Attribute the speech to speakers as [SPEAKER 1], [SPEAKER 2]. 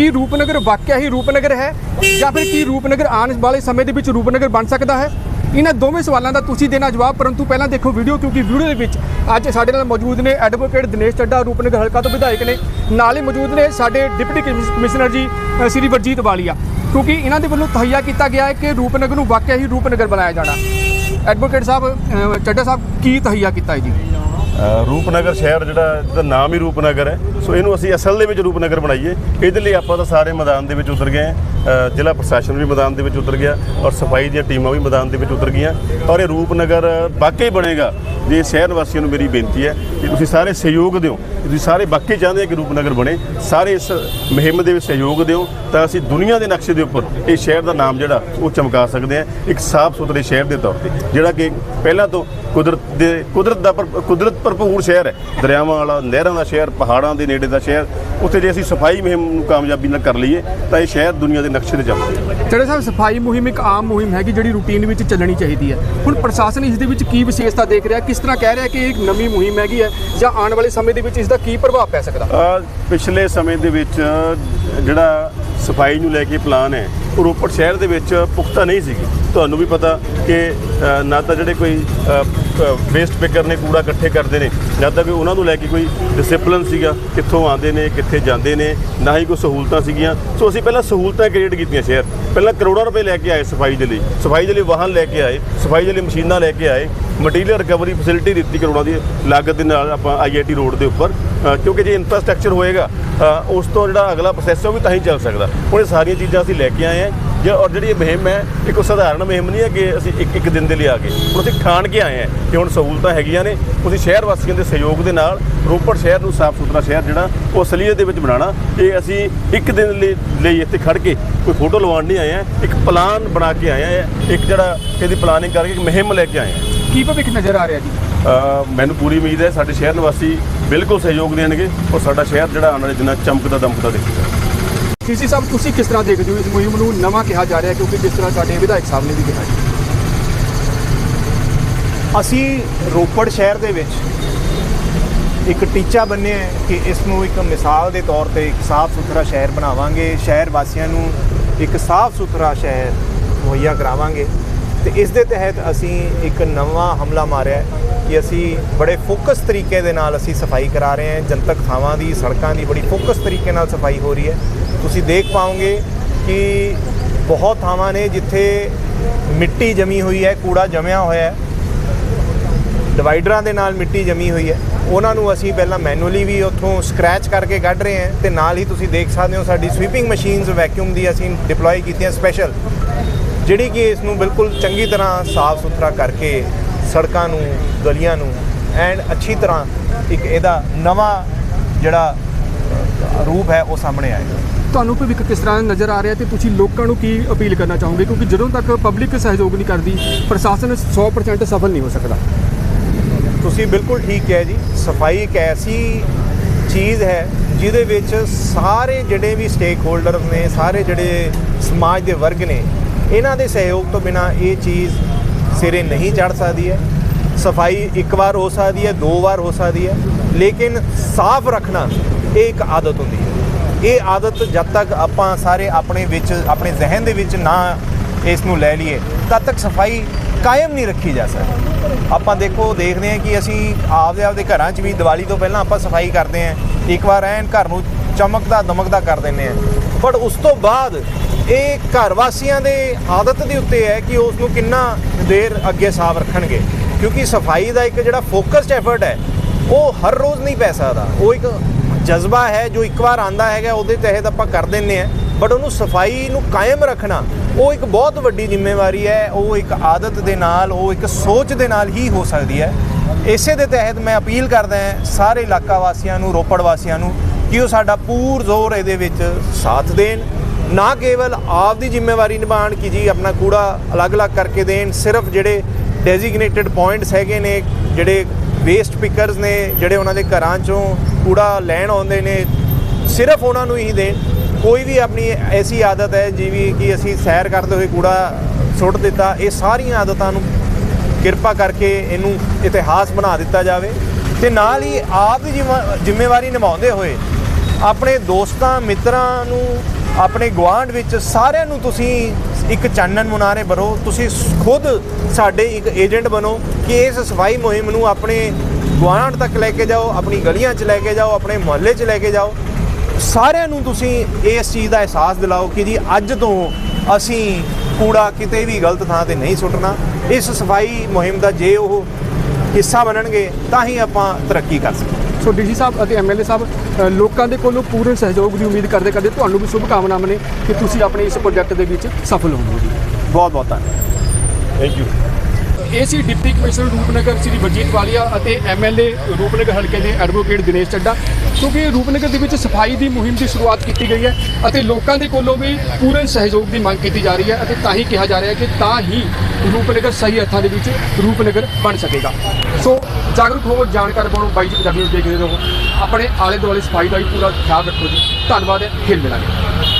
[SPEAKER 1] ਕੀ ਰੂਪਨਗਰ ਵਾਕਿਆ ਹੀ ਰੂਪਨਗਰ ਹੈ ਜਾਂ ਫਿਰ ਕੀ ਰੂਪਨਗਰ ਆਉਣ ਵਾਲੇ ਸਮੇਂ ਦੇ ਵਿੱਚ ਰੂਪਨਗਰ ਬਣ ਸਕਦਾ ਹੈ? ਇਹਨਾਂ ਦੋਵੇਂ ਸਵਾਲਾਂ ਦਾ ਤੁਸੀਂ ਦੇਣਾ ਜਵਾਬ ਪਰੰਤੂ ਪਹਿਲਾਂ ਦੇਖੋ ਵੀਡੀਓ ਕਿਉਂਕਿ ਵੀਡੀਓ ਦੇ ਵਿੱਚ ਅੱਜ ਸਾਡੇ ਨਾਲ ਮੌਜੂਦ ਨੇ ਐਡਵੋਕੇਟ ਦਿਨੇਸ਼ ਚੱਡਾ ਰੂਪਨਗਰ ਹਲਕਾ ਤੋਂ ਵਿਧਾਇਕ ਨੇ। ਨਾਲ ਹੀ ਮੌਜੂਦ ਨੇ ਸਾਡੇ ਡਿਪਟੀ ਕਮਿਸ- ਕਮਿਸ਼ਨਰ ਜੀ ਸ੍ਰੀ ਵਰਜੀਤ ਵਾਲੀਆ। ਕਿਉਂਕਿ ਇਹਨਾਂ ਦੇ ਵੱਲੋਂ ਤਹਈਆ ਕੀਤਾ ਗਿਆ ਹੈ ਕਿ ਰੂਪਨਗਰ ਨੂੰ ਵਾਕਿਆ ਹੀ ਰੂਪਨਗਰ ਬਣਾਇਆ ਜਾਣਾ। ਐਡਵੋਕੇਟ ਸਾਹਿਬ ਅ, ਚੱਡਾ ਸਾਹਿਬ ਕੀ ਤਹਈਆ ਕੀਤਾ ਹੈ ਜੀ?
[SPEAKER 2] ਰੂਪਨਗਰ ਸ਼ਹਿਰ ਜਿਹੜਾ ਇਹਦਾ ਨਾਮ ਹੀ ਰੂਪਨਗਰ ਹੈ। ਸੋ ਇਹਨੂੰ ਅਸੀਂ ਅਸਲ ਦੇ ਵਿੱਚ ਰੂਪਨਗਰ ਬਣਾਈਏ। ਇਹਦੇ ਲਈ ਆਪਾਂ ਤਾਂ ਸਾਰੇ ਮੈਦਾਨ ਦੇ ਵਿੱਚ ਉਤਰ ਗਏ ਹਾਂ। ਜ਼ਿਲ੍ਹਾ ਪ੍ਰਸ਼ਾਸਨ ਵੀ ਮੈਦਾਨ ਦੇ ਵਿੱਚ ਉਤਰ ਗਿਆ ਔਰ ਸਫ਼ਾਈ ਦੀਆਂ ਟੀਮਾਂ ਵੀ ਮੈਦਾਨ ਦੇ ਵਿੱਚ ਉਤਰ ਗਈਆਂ। ਔਰ ਇਹ ਰੂਪਨਗਰ ਵਾਕਈ ਬਣੇਗਾ ਜੇ ਸ਼ਹਿਰ ਵਾਸੀਆਂ ਨੂੰ ਮੇਰੀ ਬੇਨਤੀ ਹੈ ਕਿ ਤੁਸੀਂ ਸਾਰੇ ਸਹਿਯੋਗ ਦਿਓ। ਤੁਸੀਂ ਸਾਰੇ ਵਾਕਈ ਚਾਹੁੰਦੇ ਆ ਕਿ ਰੂਪਨਗਰ ਬਣੇ। ਸਾਰੇ ਇਸ ਮੁਹਿੰਮ ਦੇ ਵਿੱਚ ਸਹਿਯੋਗ ਦਿਓ ਤਾਂ ਅਸੀਂ ਦੁਨੀਆ ਦੇ ਨਕਸ਼ੇ ਦੇ ਉੱਪਰ ਇਹ ਸ਼ਹਿਰ ਦਾ ਨਾਮ ਜਿਹੜਾ ਉਹ ਚਮਕਾ ਸਕਦੇ ਹਾਂ। ਇੱਕ ਸਾਫ਼ ਸੁਥਰੇ ਸ਼ਹਿਰ ਦੇ ਤੌਰ ਤੇ, ਜਿਹੜਾ ਕਿ ਪਹਿਲਾਂ ਤੋਂ ਕੁਦਰਤ ਦੇ ਕੁਦਰਤ ਦਾ ਭਰ- ਕੁਦਰਤ ਭਰਪੂਰ ਸ਼ਹਿਰ ਹੈ। ਦਰਿਆਵਾਂ ਵਾਲਾ, ਨਹਿਰਾਂ ਦਾ ਸ਼ਹਿਰ, ਪਹਾੜਾਂ ਦੇ ਨੇੜੇ ਦਾ ਸ਼ਹਿਰ ਉੱਥੇ ਜੇ ਅਸੀਂ ਸਫ਼ਾਈ ਮੁਹਿੰਮ ਨੂੰ ਕਾਮਯਾਬੀ ਨਾਲ ਕਰ ਲਈਏ ਤਾਂ ਇਹ ਸ਼ਹਿਰ ਦੁਨੀਆ ਦੇ ਨਕਸ਼ੇ ਤੇ ਚਮਕੇ
[SPEAKER 1] ਚੱਡਾ ਸਾਹਿਬ ਸਫ਼ਾਈ ਮੁਹਿੰਮ ਇੱਕ ਆਮ ਮੁਹਿੰਮ ਹੈਗੀ ਜਿਹੜੀ ਰੂਟੀਨ ਵਿੱਚ ਚੱਲਣੀ ਚਾਹੀਦੀ ਹੈ। ਹੁਣ ਪ੍ਰਸ਼ਾਸਨ ਇਸ ਦੇ ਵਿੱਚ ਕੀ ਵਿਸ਼ੇਸ਼ਤਾ ਦੇਖ ਰਿਹਾ ਕਿਸ ਤਰ੍ਹਾਂ ਕਹਿ ਰਿਹਾ ਕਿ ਇਹ ਇੱਕ ਨਵੀਂ ਮੁਹਿੰਮ ਹੈਗੀ ਹੈ ਜਾਂ ਆਉਣ ਵਾਲੇ ਸਮੇਂ ਦੇ ਵਿੱਚ ਇਸ ਦਾ ਕੀ ਪ੍ਰਭਾਵ ਪੈ ਸਕਦਾ?
[SPEAKER 2] ਪਿਛਲੇ ਸਮੇਂ ਦੇ ਵਿੱਚ ਜਿਹੜਾ ਸਫ਼ਾਈ ਨੂੰ ਲੈ ਕੇ ਪਲਾਨ ਹੈ ਰੋਪੜ ਸ਼ਹਿਰ ਦੇ ਵਿੱਚ ਪੁਖਤਾ ਨਹੀਂ ਸੀਗੀ। ਤੁਹਾਨੂੰ ਵੀ ਪਤਾ ਕਿ ਨਾ ਤਾਂ ਜਿਹੜੇ ਕੋਈ ਵੇਸਟ ਪਿਕਰ ਨੇ ਕੂੜਾ ਇਕੱਠੇ ਕਰਦੇ ਨੇ ਜਾਂ ਤਾਂ ਕਿ ਉਹਨਾਂ ਨੂੰ ਲੈ ਕੇ ਕੋਈ ਡਿਸਪਲਿਨ ਸੀਗਾ, ਕਿੱਥੋਂ ਆਉਂਦੇ ਨੇ, ਕਿੱਥੇ ਜਾਂਦੇ ਨੇ, ਨਾ ਹੀ ਕੋਈ ਸਹੂਲਤਾਂ ਸੀਗੀਆਂ। ਸੋ ਅਸੀਂ ਪਹਿਲਾਂ ਸਹੂਲਤਾਂ ਕ੍ਰੀਏਟ ਕੀਤੀਆਂ ਸ਼ਹਿਰ। ਪਹਿਲਾਂ ਕਰੋੜਾਂ ਰੁਪਏ ਲੈ ਕੇ ਆਏ ਸਫ਼ਾਈ ਦੇ ਲਈ। ਸਫ਼ਾਈ ਦੇ ਲਈ ਵਾਹਨ ਲੈ ਕੇ ਆਏ, ਸਫ਼ਾਈ ਦੇ ਲਈ ਮਸ਼ੀਨਾਂ ਲੈ ਕੇ ਆਏ ਮਟੀਰੀਅਲ ਰਿਕਵਰੀ ਫੈਸਿਲਿਟੀ ਦਿੱਤੀ ਕਰੋੜਾਂ ਦੀ ਲਾਗਤ ਦੇ ਨਾਲ ਆਪਾਂ ਆਈਆਈਟੀ ਰੋਡ ਦੇ ਉੱਪਰ ਕਿਉਂਕਿ ਜੇ ਇਨਫਰਾਸਟ੍ਰਕਚਰ ਹੋਏਗਾ ਉਸ ਤੋਂ ਜਿਹੜਾ ਅਗਲਾ ਪ੍ਰੋਸੈਸ ਉਹ ਵੀ ਤਾਂ ਹੀ ਚੱਲ ਸਕਦਾ। ਹੁਣ ਇਹ ਸਾਰੀਆਂ ਚੀਜ਼ਾਂ ਅਸੀਂ ਲੈ ਕੇ ਆਏ ਹਾਂ। ਜੇ ਔਰ ਜਿਹੜੀ ਇਹ ਮੁਹਿੰਮ ਹੈ ਇਹ ਕੋਈ ਸਧਾਰਨ ਮੁਹਿੰਮ ਨਹੀਂ ਹੈ ਕਿ ਅਸੀਂ ਇੱਕ ਇੱਕ ਦਿਨ ਦੇ ਲਈ ਆ ਗਏ। ਹੁਣ ਅਸੀਂ ਠਾਣ ਕੇ ਆਏ ਹਾਂ ਕਿ ਹੁਣ ਸਹੂਲਤਾਂ ਹੈਗੀਆਂ ਨੇ। ਅਸੀਂ ਸ਼ਹਿਰ ਵਾਸੀਆਂ ਦੇ ਸਹਿਯੋਗ ਦੇ ਨਾਲ ਰੋਪੜ ਸ਼ਹਿਰ ਨੂੰ ਸਾਫ਼ ਸੁਥਰਾ ਸ਼ਹਿਰ ਜਿਹੜਾ ਉਹ ਅਸਲੀਅਤ ਦੇ ਵਿੱਚ ਬਣਾਉਣਾ। ਇਹ ਅਸੀਂ ਇੱਕ ਦਿਨ ਲਈ ਲਈ ਇੱਥੇ ਖੜ ਕੇ ਕੋਈ ਫੋਟੋ ਲਵਾਉਣ ਨਹੀਂ ਆਏ ਹਾਂ। ਇੱਕ ਪਲਾਨ ਬਣਾ ਕੇ ਆਏ ਹਾਂ। ਇੱਕ ਜਿਹੜਾ ਇਹਦੀ ਪਲਾਨਿੰਗ ਕਰਕੇ ਇੱਕ ਮੁਹਿੰਮ ਲੈ ਕੇ ਆਏ ਹਾਂ।
[SPEAKER 1] ਕੀ ਭਵਿੱਖ ਨਜ਼ਰ ਆ ਰਿਹਾ ਜੀ?
[SPEAKER 2] ਮੈਨੂੰ ਪੂਰੀ ਉਮੀਦ ਹੈ ਸਾਡੇ ਸ਼ਹਿਰ ਨਿਵਾਸੀ ਬਿਲਕੁਲ ਸਹਿਯੋਗ ਦੇਣਗੇ ਔਰ ਸਾਡਾ ਸ਼ਹਿਰ ਜਿਹੜਾ ਆਉਣ ਵਾਲੇ ਦਿਨਾਂ ਚਮਕਦਾ ਦਮਕਦਾ ਦੇਖੇਗਾ।
[SPEAKER 1] ਸੀਸੀ ਸਾਹਿਬ ਤੁਸੀਂ ਕਿਸ ਤਰ੍ਹਾਂ ਦੇਖਦੇ ਹੋ? ਇਸ ਮੁਹਿੰਮ ਨੂੰ ਨਵਾਂ ਕਿਹਾ ਜਾ ਰਿਹਾ ਕਿਉਂਕਿ ਜਿਸ ਤਰ੍ਹਾਂ ਸਾਡੇ ਵਿਧਾਇਕ ਸਾਹਿਬ ਨੇ ਵੀ ਕਿਹਾ
[SPEAKER 3] ਅਸੀਂ ਰੋਪੜ ਸ਼ਹਿਰ ਦੇ ਵਿੱਚ ਇੱਕ ਟੀਚਾ ਬੰਨਿਆ ਹੈ ਕਿ ਇਸ ਨੂੰ ਇੱਕ ਮਿਸਾਲ ਦੇ ਤੌਰ ਤੇ ਇੱਕ ਸਾਫ਼ ਸੁਥਰਾ ਸ਼ਹਿਰ ਬਣਾਵਾਂਗੇ। ਸ਼ਹਿਰ ਵਾਸੀਆਂ ਨੂੰ ਇੱਕ ਸਾਫ਼ ਸੁਥਰਾ ਸ਼ਹਿਰ ਮੁਹੱਈਆ ਕਰਾਵਾਂਗੇ। ਤੇ ਇਸ ਦੇ ਤਹਿਤ ਅਸੀਂ ਇੱਕ ਨਵਾਂ ਹਮਲਾ ਮਾਰਿਆ ਹੈ। ਕਿ ਅਸੀਂ ਬੜੇ ਫੋਕਸ ਤਰੀਕੇ ਦੇ ਨਾਲ ਅਸੀਂ ਸਫ਼ਾਈ ਕਰਾ ਰਹੇ ਹਾਂ। ਜਨਤਕ ਥਾਵਾਂ ਦੀ, ਸੜਕਾਂ ਦੀ ਬੜੀ ਫੋਕਸ ਤਰੀਕੇ ਨਾਲ ਸਫ਼ਾਈ ਹੋ ਰਹੀ ਹੈ। ਤੁਸੀਂ ਦੇਖ ਪਾਓਗੇ ਕਿ ਬਹੁਤ ਥਾਵਾਂ ਨੇ ਜਿੱਥੇ ਮਿੱਟੀ ਜਮੀ ਹੋਈ ਹੈ, ਕੂੜਾ ਜਮਿਆ ਹੋਇਆ ਹੈ। ਡਿਵਾਈਡਰਾਂ ਦੇ ਨਾਲ ਮਿੱਟੀ ਜਮੀ ਹੋਈ ਹੈ। ਉਹਨਾਂ ਨੂੰ ਅਸੀਂ ਪਹਿਲਾਂ ਮੈਨੂਅਲੀ ਵੀ ਉੱਥੋਂ ਸਕ੍ਰੈਚ ਕਰਕੇ ਕੱਢ ਰਹੇ ਹਾਂ ਤੇ ਨਾਲ ਹੀ ਤੁਸੀਂ ਦੇਖ ਸਕਦੇ ਹੋ ਸਾਡੀ ਸਵੀਪਿੰਗ ਮਸ਼ੀਨਸ ਵੈਕਿਊਮ ਦੀ ਅਸੀਂ ਡਿਪਲੋਏ ਕੀਤੀਆਂ ਸਪੈਸ਼ਲ ਜਿਹੜੀ ਕਿ ਇਸ ਨੂੰ ਬਿਲਕੁਲ ਚੰਗੀ ਤਰ੍ਹਾਂ ਸਾਫ਼ ਸੁਥਰਾ ਕਰਕੇ ਸੜਕਾਂ ਨੂੰ ਗਲੀਆਂ ਨੂੰ ਐਂਡ ਅੱਛੀ ਤਰ੍ਹਾਂ ਇੱਕ ਇਹਦਾ ਨਵਾਂ ਜਿਹੜਾ ਰੂਪ ਹੈ ਉਹ ਸਾਹਮਣੇ ਆਏਗਾ
[SPEAKER 1] ਤੁਹਾਨੂੰ ਭਵਿੱਖ ਕਿਸ ਤਰ੍ਹਾਂ ਨਜ਼ਰ ਆ ਰਿਹਾ ਤੇ ਤੁਸੀਂ ਲੋਕਾਂ ਨੂੰ ਕੀ ਅਪੀਲ ਕਰਨਾ ਚਾਹੋਗੇ? ਕਿਉਂਕਿ ਜਦੋਂ ਤੱਕ ਪਬਲਿਕ ਸਹਿਯੋਗ ਨਹੀਂ ਕਰਦੀ ਪ੍ਰਸ਼ਾਸਨ 100% ਸਫਲ ਨਹੀਂ ਹੋ ਸਕਦਾ।
[SPEAKER 3] ਤੁਸੀਂ ਬਿਲਕੁਲ ਠੀਕ ਕਿਹਾ ਜੀ। ਸਫ਼ਾਈ ਇੱਕ ਐਸੀ ਚੀਜ਼ ਹੈ ਜਿਹਦੇ ਵਿੱਚ ਸਾਰੇ ਜਿਹੜੇ ਵੀ ਸਟੇਕ ਹੋਲਡਰਸ ਨੇ ਸਾਰੇ ਜਿਹੜੇ ਸਮਾਜ ਦੇ ਵਰਗ ਨੇ ਇਹਨਾਂ ਦੇ ਸਹਿਯੋਗ ਤੋਂ ਬਿਨਾ ਇਹ ਚੀਜ਼ ਸਿਰੇ ਨਹੀਂ ਚੜ ਸਕਦੀ ਹੈ। ਸਫ਼ਾਈ ਇੱਕ ਵਾਰ ਹੋ ਸਕਦੀ ਹੈ, ਦੋ ਵਾਰ ਹੋ ਸਕਦੀ ਹੈ। ਲੇਕਿਨ ਸਾਫ਼ ਰੱਖਣਾ ਇਹ ਇੱਕ ਆਦਤ ਹੁੰਦੀ ਹੈ। ਇਹ ਆਦਤ ਜਦ ਤੱਕ ਆਪਾਂ ਸਾਰੇ ਆਪਣੇ ਵਿੱਚ, ਆਪਣੇ ਜ਼ਿਹਨ ਦੇ ਵਿੱਚ ਨਾ ਇਸ ਨੂੰ ਲੈ ਲਈਏ, ਤਦ ਤੱਕ ਸਫ਼ਾਈ ਕਾਇਮ ਨਹੀਂ ਰੱਖੀ ਜਾ ਸਕਦੀ। ਆਪਾਂ ਦੇਖੋ, ਦੇਖਦੇ ਹਾਂ ਕਿ ਅਸੀਂ ਆਪਦੇ ਆਪਦੇ ਘਰਾਂ 'ਚ ਵੀ ਦੀਵਾਲੀ ਤੋਂ ਪਹਿਲਾਂ ਆਪਾਂ ਸਫ਼ਾਈ ਕਰਦੇ ਹਾਂ। ਇੱਕ ਵਾਰ ਐਨ ਘਰ ਨੂੰ ਚਮਕਦਾ ਦਮਕਦਾ ਕਰ ਦਿੰਦੇ ਹਾਂ। ਪਰ ਉਸ ਤੋਂ ਬਾਅਦ ਇਹ ਘਰ ਵਾਸੀਆਂ ਦੇ ਆਦਤ ਦੇ ਉੱਤੇ ਹੈ ਕਿ ਉਸ ਨੂੰ ਕਿੰਨਾ ਦੇਰ ਅੱਗੇ ਸਾਫ਼ ਰੱਖਣਗੇ। ਕਿਉਂਕਿ ਸਫ਼ਾਈ ਦਾ ਇੱਕ ਜਿਹੜਾ ਫੋਕਸਡ ਐਫਰਟ ਹੈ, ਉਹ ਹਰ ਰੋਜ਼ ਨਹੀਂ ਪੈ ਸਕਦਾ। ਉਹ ਇੱਕ ਜਜ਼ਬਾ ਹੈ ਜੋ ਇੱਕ ਵਾਰ ਆਂਦਾ ਹੈਗਾ, ਉਹਦੇ ਤਹਿਤ ਆਪਾਂ ਕਰ ਦਿੰਨੇ ਆ ਬਟ ਉਹਨੂੰ ਸਫ਼ਾਈ ਨੂੰ ਕਾਇਮ ਰੱਖਣਾ, ਉਹ ਇੱਕ ਬਹੁਤ ਵੱਡੀ ਜ਼ਿੰਮੇਵਾਰੀ ਹੈ। ਉਹ ਇੱਕ ਆਦਤ ਦੇ ਨਾਲ, ਉਹ ਇੱਕ ਸੋਚ ਦੇ ਨਾਲ ਹੀ ਹੋ ਸਕਦੀ ਹੈ। ਇਸੇ ਦੇ ਤਹਿਤ ਮੈਂ ਅਪੀਲ ਕਰਦਾ ਹਾਂ ਸਾਰੇ ਇਲਾਕਾ ਵਾਸੀਆਂ ਨੂੰ, ਰੋਪੜ ਵਾਸੀਆਂ ਨੂੰ, ਕਿ ਉਹ ਸਾਡਾ ਪੂਰ ਜ਼ੋਰ ਇਹਦੇ ਵਿੱਚ ਸਾਥ ਦੇਣ। ਨਾ ਕੇਵਲ ਆਪ ਦੀ ਜ਼ਿੰਮੇਵਾਰੀ ਨਿਭਾਉਣ ਕਿ ਜੀ, ਆਪਣਾ ਕੂੜਾ ਅਲੱਗ-ਅਲੱਗ ਕਰਕੇ ਦੇਣ, ਸਿਰਫ ਜਿਹੜੇ ਡੈਜ਼ਿਗਨੇਟਿਡ ਪੁਆਇੰਟਸ ਹੈਗੇ ਨੇ, ਜਿਹੜੇ ਵੇਸਟ ਪਿਕਰਸ ਨੇ, ਜਿਹੜੇ ਉਹਨਾਂ ਦੇ ਘਰਾਂ ਚੋਂ ਕੂੜਾ ਲੈਣ ਆਉਂਦੇ ਨੇ, ਸਿਰਫ ਉਹਨਾਂ ਨੂੰ ਹੀ ਦੇਣ। ਕੋਈ ਵੀ ਆਪਣੀ ਐਸੀ ਆਦਤ ਹੈ ਜਿਵੇਂ ਕਿ ਅਸੀਂ ਸੈਰ ਕਰਦੇ ਹੋਏ ਕੂੜਾ ਸੁੱਟ ਦਿੱਤਾ, ਇਹ ਸਾਰੀਆਂ ਆਦਤਾਂ ਨੂੰ ਕਿਰਪਾ ਕਰਕੇ ਇਹਨੂੰ ਇਤਿਹਾਸ ਬਣਾ ਦਿੱਤਾ ਜਾਵੇ ਤੇ ਨਾਲ ਹੀ ਆਪ ਦੀ ਜ਼ਿੰਮਾ- ਜ਼ਿੰਮੇਵਾਰੀ ਨਿਭਾਉਂਦੇ ਹੋਏ ਆਪਣੇ ਦੋਸਤਾਂ, ਮਿੱਤਰਾਂ ਨੂੰ ਆਪਣੇ ਗੁਆਂਢ ਵਿੱਚ ਸਾਰਿਆਂ ਨੂੰ ਤੁਸੀਂ ਇੱਕ ਚਾਨਣ ਮੁਨਾਰੇ ਬਰੋ ਤੁਸੀਂ ਖੁਦ ਸਾਡੇ ਇੱਕ ਏਜੰਟ ਬਣੋ ਕਿ ਇਸ ਸਫ਼ਾਈ ਮੁਹਿੰਮ ਨੂੰ ਆਪਣੇ ਗੁਆਂਢ ਤੱਕ ਲੈ ਕੇ ਜਾਓ, ਆਪਣੀ ਗਲੀਆਂ 'ਚ ਲੈ ਕੇ ਜਾਓ, ਆਪਣੇ ਮੁਹੱਲੇ 'ਚ ਲੈ ਕੇ ਜਾਓ। ਸਾਰਿਆਂ ਨੂੰ ਤੁਸੀਂ ਇਸ ਚੀਜ਼ ਦਾ ਅਹਿਸਾਸ ਦਿਲਾਓ ਕਿ ਜੀ ਅੱਜ ਤੋਂ ਅਸੀਂ ਕੂੜਾ ਕਿਤੇ ਵੀ ਗਲਤ ਥਾਂ ਤੇ ਨਹੀਂ ਸੁੱਟਣਾ। ਇਸ ਸਫ਼ਾਈ ਮੁਹਿੰਮ ਦਾ ਜੇ ਉਹ ਹਿੱਸਾ ਬਣਨਗੇ, ਤਾਂ ਹੀ ਆਪਾਂ ਤਰੱਕੀ ਕਰ ਸਕਦੇ
[SPEAKER 1] ਸੋ ਡੀਸੀ ਸਾਹਿਬ ਅਤੇ ਐਮਐਲਏ ਸਾਹਿਬ ਲੋਕਾਂ ਦੇ ਕੋਲੋਂ ਪੂਰਨ ਸਹਿਯੋਗ ਦੀ ਉਮੀਦ ਕਰਦੇ ਕਰਦੇ ਤੁਹਾਨੂੰ ਵੀ ਸ਼ੁਭ ਕਾਮਨਾਵਾਂ ਨੇ ਕਿ ਤੁਸੀਂ ਆਪਣੇ ਇਸ ਪ੍ਰੋਜੈਕਟ ਦੇ ਵਿੱਚ ਸਫਲ ਹੋਵੋਗੇ।
[SPEAKER 3] ਬਹੁਤ ਬਹੁਤ ਧੰਨਵਾਦ।
[SPEAKER 2] ਥੈਂਕ ਯੂ
[SPEAKER 1] ਇਹ ਸੀ ਡਿਪਟੀ ਕਮਿਸ਼ਨਰ ਰੂਪਨਗਰ ਸ੍ਰੀ ਬਲਜੀਤ ਵਾਲੀਆ ਅਤੇ ਐਮਐਲਏ ਰੂਪਨਗਰ ਹਲਕੇ ਦੇ ਐਡਵੋਕੇਟ ਦਿਨੇਸ਼ ਚੱਡਾ। ਕਿਉਂਕਿ ਰੂਪਨਗਰ ਦੇ ਵਿੱਚ ਸਫ਼ਾਈ ਦੀ ਮੁਹਿੰਮ ਦੀ ਸ਼ੁਰੂਆਤ ਕੀਤੀ ਗਈ ਹੈ ਅਤੇ ਲੋਕਾਂ ਦੇ ਕੋਲੋਂ ਵੀ ਪੂਰਨ ਸਹਿਯੋਗ ਦੀ ਮੰਗ ਕੀਤੀ ਜਾ ਰਹੀ ਹੈ ਅਤੇ ਤਾਂ ਹੀ ਕਿਹਾ ਜਾ ਰਿਹਾ ਹੈ ਕਿ ਤਾਂ ਹੀ ਰੂਪਨਗਰ ਸਹੀ ਅਰਥਾਂ ਦੇ ਵਿੱਚ ਰੂਪਨਗਰ ਬਣ ਸਕੇਗਾ। ਸੋ ਜਾਗਰੂਕ ਹੋਵੋ, ਜਾਣਕਾਰ ਬਣੋ ਬਾਈ ਜੀ ਪੰਜਾਬੀ ਨੂੰ ਦੇਖਦੇ ਰਹੋ ਆਪਣੇ ਆਲੇ ਦੁਆਲੇ ਸਫ਼ਾਈ ਦਾ ਵੀ ਪੂਰਾ ਖਿਆਲ ਰੱਖੋ ਜੀ। ਧੰਨਵਾਦ ਹੈ, ਫਿਰ ਮਿਲਾਂਗੇ।